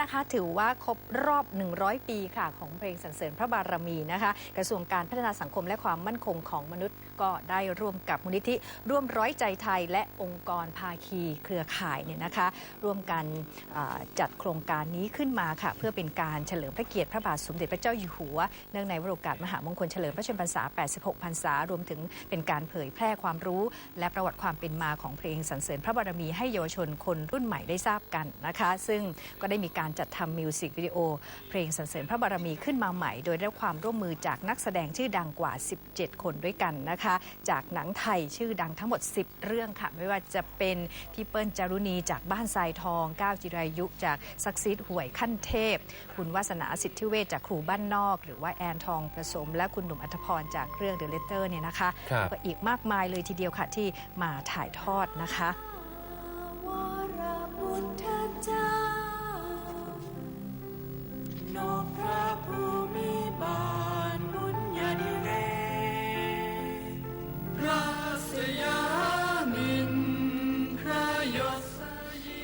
นะคะถือว่าครบรอบ 100 ปีค่ะของเพลงสรรเสริญพระบารมีนะคะ กระทรวงการพัฒนาสังคมและความมั่นคงของมนุษย์ก็ได้ร่วมกับมูลนิธิร่วมร้อยใจไทย และองค์กรภาคีเครือข่ายเนี่ยนะคะ ร่วมกันจัดโครงการนี้ขึ้นมาค่ะ เพื่อเป็นการเฉลิมพระเกียรติพระบาทสมเด็จพระเจ้าอยู่หัว เนื่องในวโรกาสมหามงคลเฉลิมพระชนมพรรษา 86 พรรษารวมถึงเป็นการเผยแพร่ความรู้ และประวัติความเป็นมาของเพลงสรรเสริญพระบารมีให้เยาวชนคนรุ่นใหม่ได้ทราบกันนะคะ ซึ่งก็ได้มีการจัดทำมิวสิกวิดีโอ เพลงสรรเสริญพระบารมีขึ้นมาใหม่ โดยได้รับความร่วมมือจากนักแสดงชื่อดังกว่า 17 คนด้วยกันนะคะ จากหนังไทยชื่อดังทั้งหมด 10 เรื่องค่ะ ไม่ว่าจะเป็นพี่เปิ้ลจารุณีจากบ้านทรายทองก้าวจิรายุจากซักซีดห่วยขั้นเทพ คุณวาสนาสิทธิเวชจากครูบ้านนอก หรือว่าแอนทองผสม และคุณหนุ่มอัธพรจากเรื่อง The Letter เนี่ยนะคะครับแล้วก็อีกมากมายเลยทีเดียวค่ะที่มาถ่ายทอดนะคะ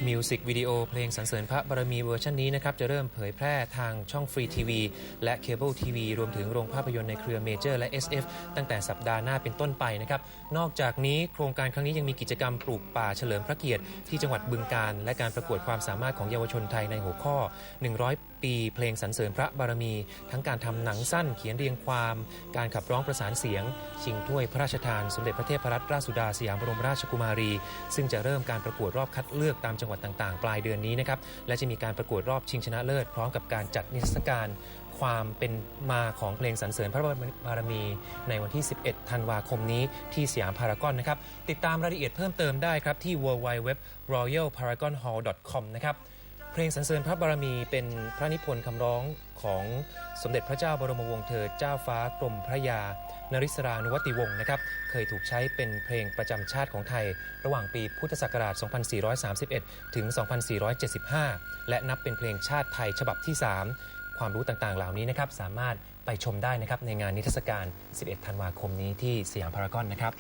มิวสิกวิดีโอเพลงสรรเสริญพระบารมีเวอร์ชันนี้นะครับ จะเริ่มเผยแพร่ทางช่องฟรีทีวีและเคเบิลทีวีรวมถึงโรงภาพยนตร์ในเครือเมเจอร์และ SF ตั้งแต่สัปดาห์หน้าเป็นต้นไปนะครับ นอกจากนี้โครงการครั้งนี้ยังมีกิจกรรมปลูกป่าเฉลิมพระเกียรติ ที่จังหวัดบึงการ และการประกวดความสามารถของเยาวชนไทยในหัวข้อ 100 ปีเพลงสรรเสริญพระบารมี ทั้งการทำหนังสั้นเขียนเรียงความ การขับร้องประสานเสียง ชิงถ้วยพระราชทาน สมเด็จพระเทพรัตนราชสุดาสยามบรมราชกุมารี ซึ่งจะเริ่มการประกวดรอบคัดเลือกตามจังหวัดต่างๆ ปลายเดือนนี้นะครับ และจะมีการประกวดรอบชิงชนะเลิศ พร้อมกับการจัดนิทรรศการความเป็นมาของเพลงสรรเสริญพระบารมีในวันที่ 11 ธันวาคมนี้ที่สยามพารากอนนะครับ ติดตามรายละเอียดเพิ่มเติมได้ครับที่ www.royalparagonhall.com นะครับ เพลงสรรเสริญพระบารมีเป็นพระนิพนธ์คำร้องของสมเด็จพระเจ้าบรมวงศ์เธอเจ้าฟ้ากรมพระยานริศรานุวติวงศ์นะครับ เคยถูกใช้เป็นเพลงประจำชาติของไทย ระหว่างปีพุทธศักราช 2431 ถึง 2475 และนับเป็นเพลงชาติไทยฉบับที่ 3 ความรู้ต่างๆ เหล่านี้นะครับ สามารถไปชมได้นะครับในงานนิทรรศการ 11 ธันวาคมนี้ที่สยามพารากอนนะครับ